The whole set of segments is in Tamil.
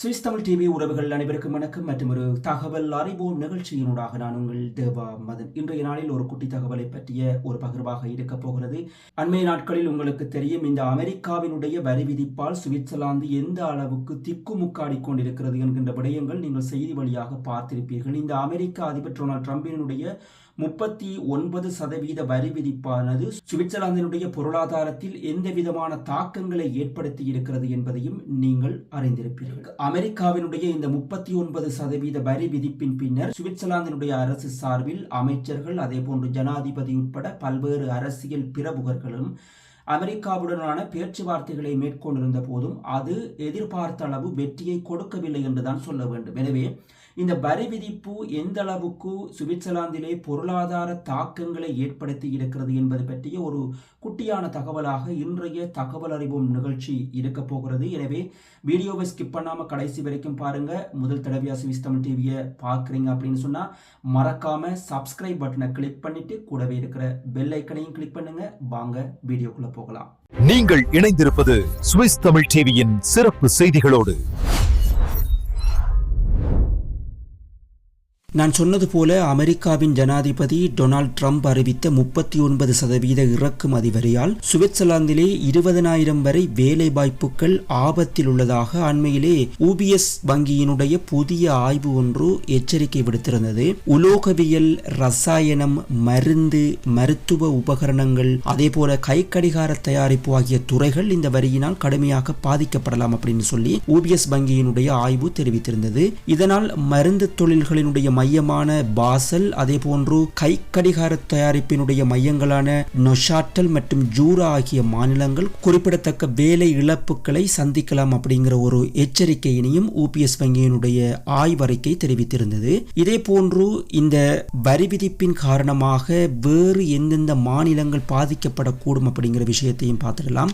சுவிஸ் தமிழ் டிவி உறவுகள் அனைவருக்கும் வணக்கம். மற்றும் ஒரு தகவல் அறிவோம் நிகழ்ச்சியினூடாக நான் உங்கள் தேவா மதன். இன்றைய நாளில் ஒரு குட்டி தகவலை பற்றிய ஒரு பகிர்வாக இருக்க போகிறது. அண்மைய நாட்களில் உங்களுக்கு தெரியும் இந்த அமெரிக்காவினுடைய வரி விதிப்பால் சுவிட்சர்லாந்து எந்த அளவுக்கு திக்குமுக்காடி கொண்டிருக்கிறது என்கின்ற விடயங்கள் நீங்கள் செய்தி வழியாக பார்த்திருப்பீர்கள். இந்த அமெரிக்க அதிபர் டொனால்ட் ட்ரம்பினுடைய முப்பத்தி ஒன்பது சதவீத வரி விதிப்பானது சுவிட்சர்லாந்தினுடைய பொருளாதாரத்தில் எந்த விதமான தாக்கங்களை ஏற்படுத்தி இருக்கிறது என்பதையும் நீங்கள் அறிந்திருப்பீர்கள். அமெரிக்காவினுடைய இந்த முப்பத்தி ஒன்பது சதவீத வரி விதிப்பின் பின்னர் சுவிட்சர்லாந்தினுடைய அரசு சார்பில் அமைச்சர்கள் அதேபோன்று ஜனாதிபதி உட்பட பல்வேறு அரசியல் பிரமுகர்களும் அமெரிக்காவுடனான பேச்சுவார்த்தைகளை மேற்கொண்டிருந்த போதும் அது எதிர்பார்த்த அளவு வெற்றியை கொடுக்கவில்லை என்றுதான் சொல்ல வேண்டும். எனவே இந்த வரி விதிப்பு எந்த அளவுக்கு சுவிட்சர்லாந்திலே பொருளாதார தாக்கங்களை ஏற்படுத்தி இருக்கிறது என்பது பற்றிய ஒரு குட்டியான தகவலாக இன்றைய தகவல் அறிவோம் நிகழ்ச்சி இருக்க போகிறது. எனவே வீடியோவை ஸ்கிப் பண்ணாமல் கடைசி வரைக்கும் பாருங்க. முதல் தடவையா சுவிஸ் தமிழ் டிவியை பார்க்குறீங்க அப்படின்னு சொன்னால் மறக்காம சப்ஸ்கிரைப் பட்டனை கிளிக் பண்ணிட்டு கூடவே இருக்கிற பெல் ஐக்கனையும் கிளிக் பண்ணுங்க. வாங்க வீடியோக்குள்ள போகலாம். நீங்கள் இணைந்திருப்பது சுவிஸ் தமிழ் டிவியின் சிறப்பு செய்திகளோடு. நான் சொன்னது போல அமெரிக்காவின் ஜனாதிபதி டொனால்ட் ட்ரம்ப் அறிவித்த முப்பத்தி ஒன்பது சதவீத இறக்குமதி வரியால் சுவிட்சர்லாந்திலே இருபதனாயிரம் வரை வேலை வாய்ப்புகள் ஆபத்தில் உள்ளதாக அண்மையிலே ஊபிஎஸ் வங்கியினுடைய புதிய ஆய்வு ஒன்று எச்சரிக்கை விடுத்திருந்தது. உலோகவியல் ரசாயனம் மருந்து மருத்துவ உபகரணங்கள் அதே போல கை கடிகார தயாரிப்பு ஆகிய துறைகள் இந்த வரியினால் கடுமையாக பாதிக்கப்படலாம் அப்படின்னு சொல்லி ஊபிஎஸ் வங்கியினுடைய ஆய்வு தெரிவித்திருந்தது. இதனால் மருந்து தொழில்களினுடைய மையமான பாசல் அதே போன்று கை கடிகார தயாரிப்பினுடைய மையங்களான நொஷாட்டல் மற்றும் ஜூரா ஆகிய மாநிலங்கள் குறிப்பிடத்தக்க வேலை இழப்புகளை சந்திக்கலாம் அப்படிங்கிற ஒரு எச்சரிக்கையினையும் ஊபிஎஸ் வங்கியினுடைய ஆய்வறிக்கை தெரிவித்திருந்தது. இதே போன்று இந்த வரி விதிப்பின் காரணமாக வேறு எந்தெந்த மாநிலங்கள் பாதிக்கப்படக்கூடும் அப்படிங்கிற விஷயத்தையும் பார்த்துடலாம்.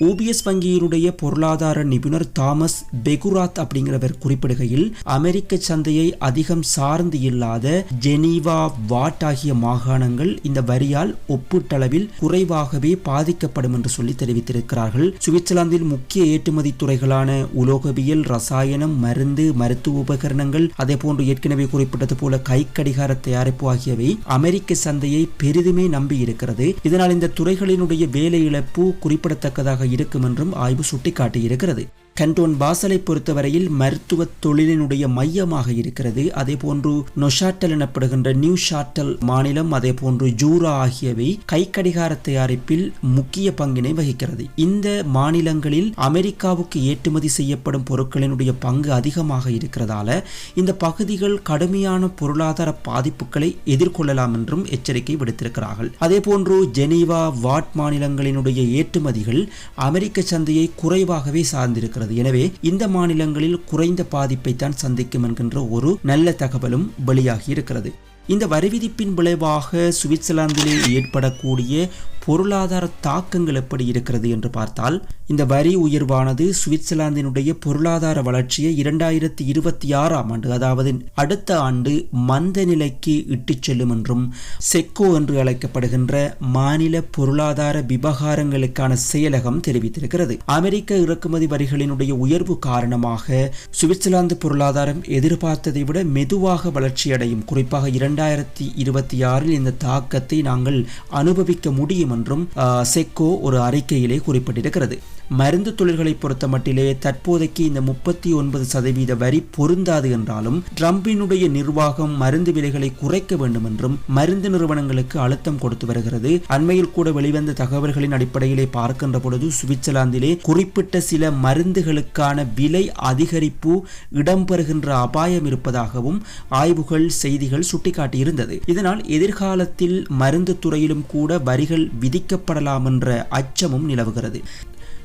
ஓபிஎஸ் வங்கியினுடைய பொருளாதார நிபுணர் தாமஸ் பெகுராத் அப்படிங்கிறவர் குறிப்பிடுகையில் அமெரிக்க சந்தையை அதிகம் சார்ந்து இல்லாத ஜெனீவா வாட் ஆகிய மாகாணங்கள் இந்த வரியால் ஒப்பீட்டளவில் குறைவாகவே பாதிக்கப்படும் என்று சொல்லி தெரிவித்திருக்கிறார்கள். சுவிட்சர்லாந்தில் முக்கிய ஏற்றுமதி துறைகளான உலோகவியல் ரசாயனம் மருந்து மருத்துவ உபகரணங்கள் அதே போன்று ஏற்கனவே குறிப்பிட்டது போல கை கடிகார தயாரிப்பு ஆகியவை அமெரிக்க சந்தையை பெரிதுமே நம்பி இருக்கிறது இதனால் இந்த துறைகளினுடைய வேலை இழப்பு குறிப்பிடத்தக்கதாக இருக்கும் என்றும் ஆய்வு சுட்டிக்காட்டியிருக்கிறது. கண்டோன் பாசலை பொறுத்தவரையில் மருத்துவ தொழிலினுடைய மையமாக இருக்கிறது. அதே போன்று நொஷாட்டல் எனப்படுகின்ற நியூ ஷாட்டல் மாநிலம் அதே போன்று ஜூரா ஆகியவை கை கடிகார தயாரிப்பில் முக்கிய பங்கினை வகிக்கிறது. இந்த மாநிலங்களில் அமெரிக்காவுக்கு ஏற்றுமதி செய்யப்படும் பொருட்களினுடைய பங்கு அதிகமாக இருக்கிறதால இந்த பகுதிகள் கடுமையான பொருளாதார பாதிப்புகளை எதிர்கொள்ளலாம் என்றும் எச்சரிக்கை விடுத்திருக்கிறார்கள். அதே போன்று ஜெனீவா வாட் மாநிலங்களினுடைய ஏற்றுமதிகள் அமெரிக்க சந்தையை குறைவாகவே சார்ந்திருக்கிறது. வருகிறது எனவே இந்த மாநிலங்களில் குறைந்த பாதிப்பை தான் சந்திக்கும் என்கின்ற ஒரு நல்ல தகவலும் வெளியாகி இருக்கிறது. இந்த வரி விதிப்பின் விளைவாக சுவிட்சர்லாந்திலே ஏற்படக்கூடிய பொருளாதார தாக்கங்கள் எப்படி இருக்கிறது என்று பார்த்தால் இந்த வரி உயர்வானது சுவிட்சர்லாந்தினுடைய பொருளாதார வளர்ச்சியை இரண்டாயிரத்தி இருபத்தி ஆறாம் ஆண்டு அதாவது அடுத்த ஆண்டு மந்த நிலைக்கு இட்டுச் செல்லும் என்றும் செக்கோ என்று அழைக்கப்படுகின்ற மாநில பொருளாதார விவகாரங்களுக்கான செயலகம் தெரிவித்திருக்கிறது. அமெரிக்க இறக்குமதி வரிகளினுடைய உயர்வு காரணமாக சுவிட்சர்லாந்து பொருளாதாரம் எதிர்பார்த்ததை விட மெதுவாக வளர்ச்சியடையும். குறிப்பாக இரண்டு இரண்டாயிரத்தி இருபத்தி ஆறில் இந்த தாக்கத்தை நாங்கள் அனுபவிக்க முடியும் என்றும் செக்கோ ஒரு அறிக்கையிலே குறிப்பிட்டிருக்கிறது. மருந்து தொழில்களை பொறுத்த மட்டிலே தற்போதைக்கு இந்த முப்பத்தி ஒன்பது சதவீத வரி பொருந்தாது என்றாலும் ட்ரம்பினுடைய நிர்வாகம் மருந்து விலைகளை குறைக்க வேண்டும் என்றும் மருந்து நிறுவனங்களுக்கு அழுத்தம் கொடுத்து வருகிறது. அண்மையில் கூட வெளிவந்த தகவல்களின் அடிப்படையிலே பார்க்கின்ற பொழுது சுவிட்சர்லாந்திலே குறிப்பிட்ட சில மருந்துகளுக்கான விலை அதிகரிப்பு இடம்பெறுகின்ற அபாயம் இருப்பதாகவும் ஆய்வுகள் செய்திகள் சுட்டிக்காட்டியிருந்தது இதனால் எதிர்காலத்தில் மருந்து துறையிலும் கூட வரிகள் விதிக்கப்படலாம் என்ற அச்சமும் நிலவுகிறது.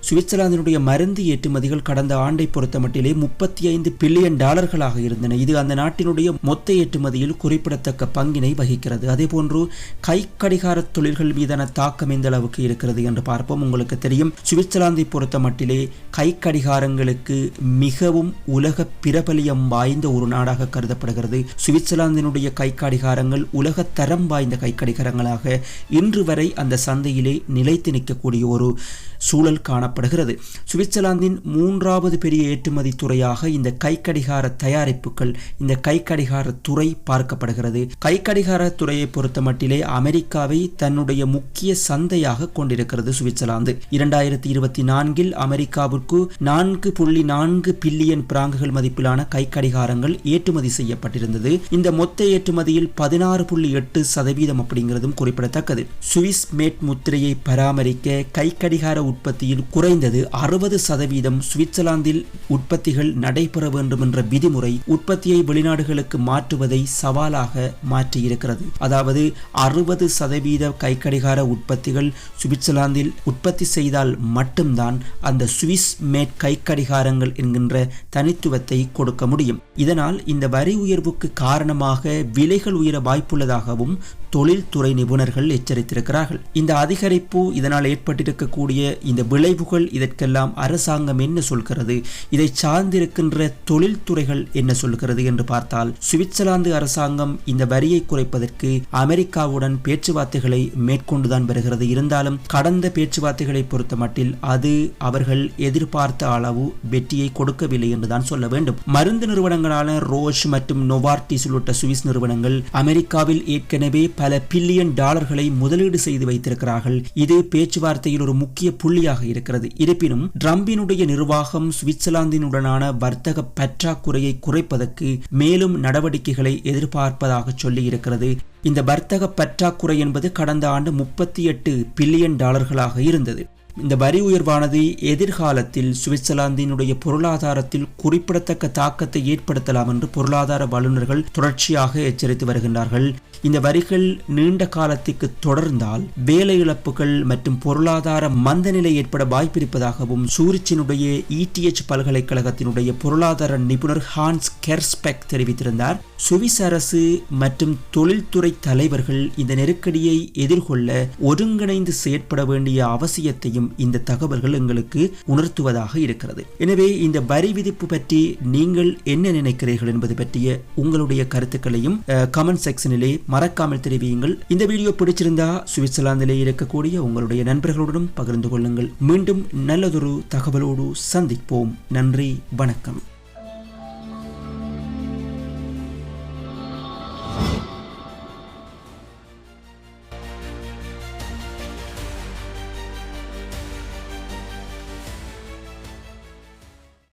சுவிட்சர்லாந்தினுடைய மருந்து ஏற்றுமதிகள் கடந்த ஆண்டை பொறுத்த மட்டிலே முப்பத்தி ஐந்து பில்லியன் டாலர்களாக இருந்தன. இது அந்த நாட்டினுடைய மொத்த ஏற்றுமதியில் குறிப்பிடத்தக்க பங்கினை வகிக்கிறது. அதேபோன்று கை கடிகார தொழில்கள் மீதான தாக்கம் எந்த அளவுக்கு இருக்கிறது என்று பார்ப்போம். உங்களுக்கு தெரியும் சுவிட்சர்லாந்தை பொறுத்த மட்டிலே கை கடிகாரங்களுக்கு மிகவும் உலக பிரபலியம் வாய்ந்த ஒரு நாடாக கருதப்படுகிறது. சுவிட்சர்லாந்தினுடைய கை கடிகாரங்கள் உலக தரம் வாய்ந்த கை கடிகாரங்களாக இன்று வரை அந்த சந்தையிலே நிலைத்து நிற்கக்கூடிய ஒரு சூழல் காணப்படுகிறது. சுவிட்சர்லாந்தின் மூன்றாவது பெரிய ஏற்றுமதி துறையாக இந்த கை கடிகார தயாரிப்புகள் இந்த கை கடிகார துறை பார்க்கப்படுகிறது. கை கடிகார துறையை பொறுத்த மட்டிலே அமெரிக்காவை தன்னுடைய முக்கிய சந்தையாக கொண்டிருக்கிறது சுவிட்சர்லாந்து. இரண்டாயிரத்தி இருபத்தி நான்கில் அமெரிக்காவிற்கு நான்கு புள்ளி நான்கு பில்லியன் பிராங்குகள் மதிப்பிலான கை கடிகாரங்கள் ஏற்றுமதி செய்யப்பட்டிருந்தது. இந்த மொத்த ஏற்றுமதியில் பதினாறு புள்ளி எட்டு சதவீதம் அப்படிங்கிறதும் குறிப்பிடத்தக்கது. சுவிஸ் மேட் முத்திரையை பராமரிக்க கை கடிகார உற்பத்தியில் குறைந்தது அறுபது சதவீதம் சுவிட்சர்லாந்தில் உற்பத்திகள் நடைபெற வேண்டும் என்ற விதிமுறை உற்பத்தியை வெளிநாடுகளுக்கு மாற்றுவதை சவாலாக மாற்றியிருக்கிறது. அதாவது அறுபது சதவீத கை கடிகார உற்பத்திகள் சுவிட்சர்லாந்தில் உற்பத்தி செய்தால் மட்டும்தான் அந்த சுவிஸ் மேட் கை கடிகாரங்கள் என்கின்ற தனித்துவத்தை கொடுக்க முடியும். இதனால் இந்த வரி உயர்வுக்கு காரணமாக விலைகள் உயர வாய்ப்புள்ளதாகவும் தொழில்துறை நிபுணர்கள் எச்சரித்திருக்கிறார்கள். இந்த அதிகரிப்பு இதனால் ஏற்பட்டிருக்கக்கூடிய இந்த விளைவுகள் இதற்கெல்லாம் அரசாங்கம் என்ன சொல்கிறது? இதை சார்ந்திருக்கின்ற தொழில்துறைகள் என்ன சொல்கிறது என்று பார்த்தால் சுவிட்சர்லாந்து அரசாங்கம் இந்த வரியை குறைப்பதற்கு அமெரிக்காவுடன் பேச்சுவார்த்தைகளை மேற்கொண்டுதான் வருகிறது. இருந்தாலும் கடந்த பேச்சுவார்த்தைகளை பொறுத்த மட்டில் அது அவர்கள் எதிர்பார்த்த அளவு வெற்றியை கொடுக்கவில்லை என்றுதான் சொல்ல வேண்டும். மருந்து நிறுவனங்களான ரோஷ் மற்றும் நொவார்டிஸ் உள்ளிட்ட சுவிஸ் நிறுவனங்கள் அமெரிக்காவில் ஏற்கனவே பல பில்லியன் டாலர்களை முதலீடு செய்து வைத்திருக்கிறார்கள். இது பேச்சுவார்த்தையில் ஒரு முக்கிய புள்ளியாக இருக்கிறது. இருப்பினும் ட்ரம்பினுடைய நிர்வாகம் சுவிட்சர்லாந்தினுடனான வர்த்தக பற்றாக்குறையை குறைப்பதற்கு மேலும் நடவடிக்கைகளை எதிர்பார்ப்பதாக சொல்லி இருக்கிறது இந்த வர்த்தக பற்றாக்குறை என்பது கடந்த ஆண்டு முப்பத்தி எட்டு பில்லியன் டாலர்களாக இருந்தது. இந்த வரி உயர்வானது எதிர்காலத்தில் சுவிட்சர்லாந்தினுடைய பொருளாதாரத்தில் குறிப்பிடத்தக்க தாக்கத்தை ஏற்படுத்தலாம் என்று பொருளாதார வல்லுநர்கள் தொடர்ச்சியாக எச்சரித்து வருகின்றார்கள். இந்த வரிகள் நீண்ட காலத்திற்கு தொடர்ந்தால் வேலை இழப்புகள் மற்றும் பொருளாதார மந்தநிலை ஏற்பட வாய்ப்பிருப்பதாகவும் சூரிச்சினுடைய இடிஎச் பல்கலைக்கழகத்தினுடைய பொருளாதார நிபுணர் ஹான்ஸ் கெர்ஸ்பெக் தெரிவித்திருந்தார். சுவிஸ் அரசு மற்றும் தொழில்துறை தலைவர்கள் இந்த நெருக்கடியை எதிர்கொள்ள ஒருங்கிணைந்து செயற்பட வேண்டிய அவசியத்தையும் இந்த தகவல்கள் எங்களுக்கு உணர்த்துவதாக இருக்கிறது. எனவே இந்த வரி விதிப்பு பற்றி நீங்கள் என்ன நினைக்கிறீர்கள் என்பது பற்றிய உங்களுடைய கருத்துக்களையும் கமெண்ட் செக்ஷனிலே மறக்காமல் தெரிவியுங்கள். இந்த வீடியோ பிடிச்சிருந்தா சுவிட்சர்லாந்திலே இருக்கக்கூடிய உங்களுடைய நண்பர்களுடனும் பகிர்ந்து கொள்ளுங்கள். மீண்டும் நல்லதொரு தகவலோடு சந்திப்போம். நன்றி வணக்கம்.